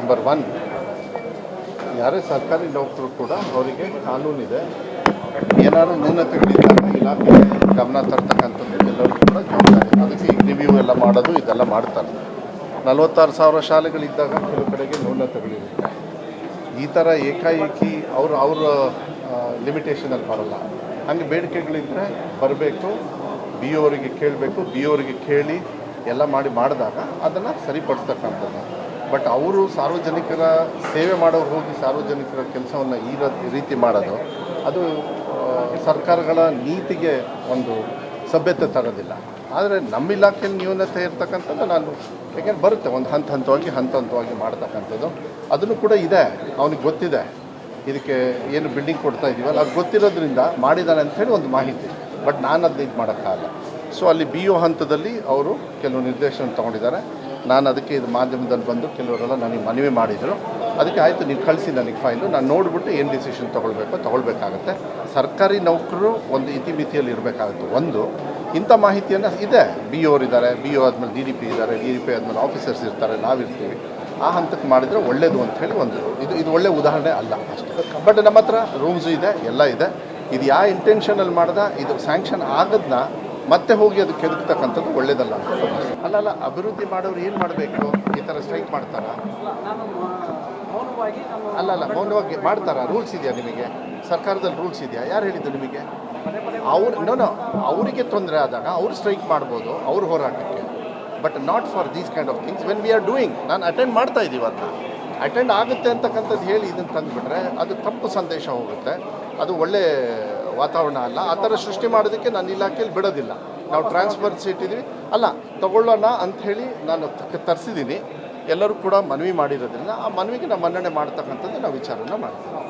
Number one ಯಾರೇ ಸರ್ಕಾರಿ ನೌಕರು ಕೂಡ ಅವರಿಗೆ ಕಾನೂನಿದೆ ಏನಾದ್ರು ನ್ಯೂನತೆಗಳಿದ್ದಾಗ ಇಲಾಖೆ ಗಮನ ತರ್ತಕ್ಕಂಥದ್ದು ಎಲ್ಲರೂ ಕೂಡ ಜವಾಬ್ದಾರಿ. ಅದಕ್ಕೆ ಈಗ ರಿವ್ಯೂ ಎಲ್ಲ ಮಾಡೋದು, ಇದೆಲ್ಲ ಮಾಡ್ತಾರೆ. ನಲವತ್ತಾರು ಸಾವಿರ ಶಾಲೆಗಳಿದ್ದಾಗ ಕೆಲವು ಕಡೆಗೆ ನ್ಯೂನತೆಗಳಿರುತ್ತೆ. ಈ ಥರ ಏಕಾಏಕಿ ಅವರು ಅವರ ಲಿಮಿಟೇಷನಲ್ಲಿ ಬರಲ್ಲ. ಹಂಗೆ ಬೇಡಿಕೆಗಳಿದ್ದರೆ ಬರಬೇಕು ಬಿ ಅವರಿಗೆ ಕೇಳಬೇಕು ಬಿ ಅವರಿಗೆ ಕೇಳಿ ಎಲ್ಲ ಮಾಡಿ ಮಾಡಿದಾಗ ಅದನ್ನು ಸರಿಪಡಿಸ್ತಕ್ಕಂಥದ್ದು. ಬಟ್ ಅವರು ಸಾರ್ವಜನಿಕರ ಸೇವೆ ಮಾಡೋರು ಹೋಗಿ ಸಾರ್ವಜನಿಕರ ಕೆಲಸವನ್ನು ಈ ರೀತಿ ಮಾಡೋದು, ಅದು ಸರ್ಕಾರಗಳ ನೀತಿಗೆ ಒಂದು ಸಭ್ಯತೆ ತರೋದಿಲ್ಲ. ಆದರೆ ನಮ್ಮ ಇಲಾಖೆಯಲ್ಲಿ ನ್ಯೂನತೆ ಇರ್ತಕ್ಕಂಥದ್ದು ನಾನು, ಯಾಕೆಂದ್ರೆ ಬರುತ್ತೆ ಒಂದು ಹಂತ ಹಂತವಾಗಿ ಹಂತ ಹಂತವಾಗಿ ಮಾಡ್ತಕ್ಕಂಥದ್ದು. ಅದನ್ನು ಕೂಡ ಇದೆ, ಅವನಿಗೆ ಗೊತ್ತಿದೆ. ಇದಕ್ಕೆ ಏನು ಬಿಲ್ಡಿಂಗ್ ಕೊಡ್ತಾ ಇದ್ದೀವಲ್ಲ ಅದು ಗೊತ್ತಿರೋದ್ರಿಂದ ಮಾಡಿದ್ದಾನೆ ಅಂಥೇಳಿ ಒಂದು ಮಾಹಿತಿ. ಬಟ್ ನಾನು ಅದನ್ನ ಇದು ಮಾಡೋಕ್ಕಾಗಲ್ಲ ಸೊ ಅಲ್ಲಿ ಬಿ ಯು ಹಂತದಲ್ಲಿ ಅವರು ಕೆಲವು ನಿರ್ದೇಶನ ತೊಗೊಂಡಿದ್ದಾರೆ. ನಾನು ಅದಕ್ಕೆ ಇದು ಮಾಧ್ಯಮದಲ್ಲಿ ಬಂದು ಕೆಲವರೆಲ್ಲ ನನಗೆ ಮನವಿ ಮಾಡಿದರು. ಅದಕ್ಕೆ ಆಯಿತು ನೀವು ಕಳಿಸಿ ನನಗೆ ಫೈಲು. ನಾನು ನೋಡಿಬಿಟ್ಟು ಏನು ಡಿಸಿಷನ್ ತೊಗೊಳ್ಬೇಕು, ತೊಗೊಳ್ಬೇಕಾಗತ್ತೆ. ಸರ್ಕಾರಿ ನೌಕರರು ಒಂದು ಇತಿಮಿತಿಯಲ್ಲಿ ಇರಬೇಕಾಗುತ್ತೆ. ಒಂದು, ಇಂಥ ಮಾಹಿತಿಯನ್ನು ಇದೆ. ಬಿ ಇದ್ದಾರೆ ಬಿ ಓ ಆದಮೇಲೆ ಡಿ ಡಿ ಪಿ ಇದ್ದಾರೆ ಡಿ ಡಿ ಪಿ ಆದಮೇಲೆ ಆಫೀಸರ್ಸ್ ಇರ್ತಾರೆ, ನಾವಿರ್ತೀವಿ. ಆ ಹಂತಕ್ಕೆ ಮಾಡಿದರೆ ಒಳ್ಳೆಯದು ಹೇಳಿ ಒಂದು, ಇದು ಇದು ಒಳ್ಳೆಯ ಉದಾಹರಣೆ ಅಲ್ಲ ಅಷ್ಟೇ. ಬಟ್ ನಮ್ಮ ಹತ್ರ ರೂಮ್ಸು ಇದೆ, ಎಲ್ಲ ಇದೆ. ಇದು ಯಾವ ಇಂಟೆನ್ಷನಲ್ಲಿ ಮಾಡ್ದ, ಇದು ಸ್ಯಾಂಕ್ಷನ್ ಆಗದ್ನ ಮತ್ತೆ ಹೋಗಿ ಅದು ಕೆದಕ್ತಕ್ಕಂಥದ್ದು ಒಳ್ಳೇದಲ್ಲ ಅಲ್ಲಲ್ಲ ಅಲ್ಲ ಅಲ್ಲ, ಅಭಿವೃದ್ಧಿ ಮಾಡೋರು ಏನು ಮಾಡಬೇಕು? ಈ ಥರ ಸ್ಟ್ರೈಕ್ ಮಾಡ್ತಾರ? ಅಲ್ಲ ಅಲ್ಲ, ಮೌನವಾಗಿ ಮಾಡ್ತಾರಾ? ರೂಲ್ಸ್ ಇದೆಯಾ ನಿಮಗೆ? ಸರ್ಕಾರದಲ್ಲಿ ರೂಲ್ಸ್ ಇದೆಯಾ? ಯಾರು ಹೇಳಿದ್ದು ನಿಮಗೆ? ಅವ್ರು ನೋ ಅವರಿಗೆ ತೊಂದರೆ ಆದಾಗ ಅವ್ರು ಸ್ಟ್ರೈಕ್ ಮಾಡ್ಬೋದು ಅವ್ರ ಹೋರಾಟಕ್ಕೆ. But not for these kind of things when we are doing ನಾನು ಅಟೆಂಡ್ ಮಾಡ್ತಾ ಇದ್ದೀವಿ ಅದನ್ನ ಅಟೆಂಡ್ ಆಗುತ್ತೆ ಅಂತಕ್ಕಂಥದ್ದು ಹೇಳಿ ಇದನ್ನು ತಂದುಬಿಟ್ರೆ ಅದು ತಪ್ಪು ಸಂದೇಶ ಹೋಗುತ್ತೆ. ಅದು ಒಳ್ಳೆ ವಾತಾವರಣ ಅಲ್ಲ, ಆ ಥರ ಸೃಷ್ಟಿ ಮಾಡೋದಕ್ಕೆ ನಾನು ಇಲಾಖೆಯಲ್ಲಿ ಬಿಡೋದಿಲ್ಲ. ನಾವು ಟ್ರಾನ್ಸ್ಫರ್ಸ್ ಇಟ್ಟಿದ್ದೀವಿ ಅಲ್ಲ, ತಗೊಳ್ಳೋಣ ಅಂಥೇಳಿ ನಾನು ತರಿಸಿದ್ದೀನಿ. ಎಲ್ಲರೂ ಕೂಡ ಮನವಿ ಮಾಡಿರೋದ್ರಿಂದ ಆ ಮನವಿಗೆ ನಾವು ಮನ್ನಣೆ ಮಾಡ್ತಕ್ಕಂಥದ್ದು ನಾವು ವಿಚಾರನ ಮಾಡ್ತೀವಿ.